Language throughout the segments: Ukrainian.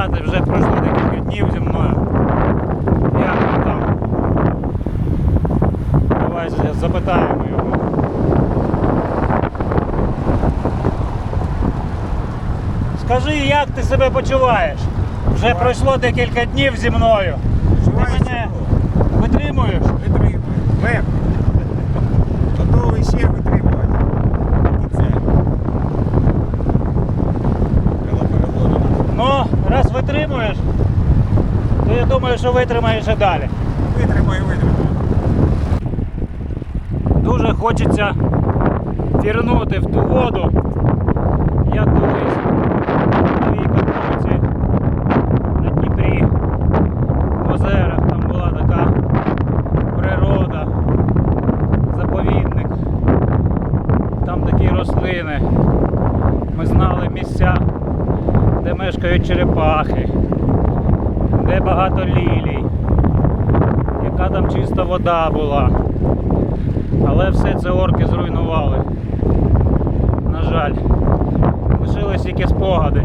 сказати, вже пройшло декілька днів зі мною. Як він там? Давайте запитаємо його. Скажи, як ти себе почуваєш? Вже пройшло декілька днів зі мною. Ти мене витримуєш, то я думаю, що витримаєш і далі. Витримаю, витримаю. Дуже хочеться пірнути в ту воду, як колись на Вікатовці на Дніпрі, в озерах. Там була така природа, заповідник, там такі рослини. Ми знали місця, де мешкають черепахи, де багато лілій, яка там чиста вода була. Але все це орки зруйнували. На жаль. Лишились тільки спогади.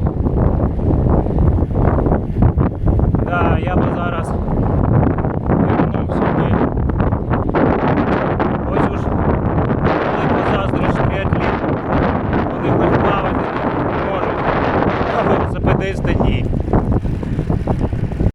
15 днів.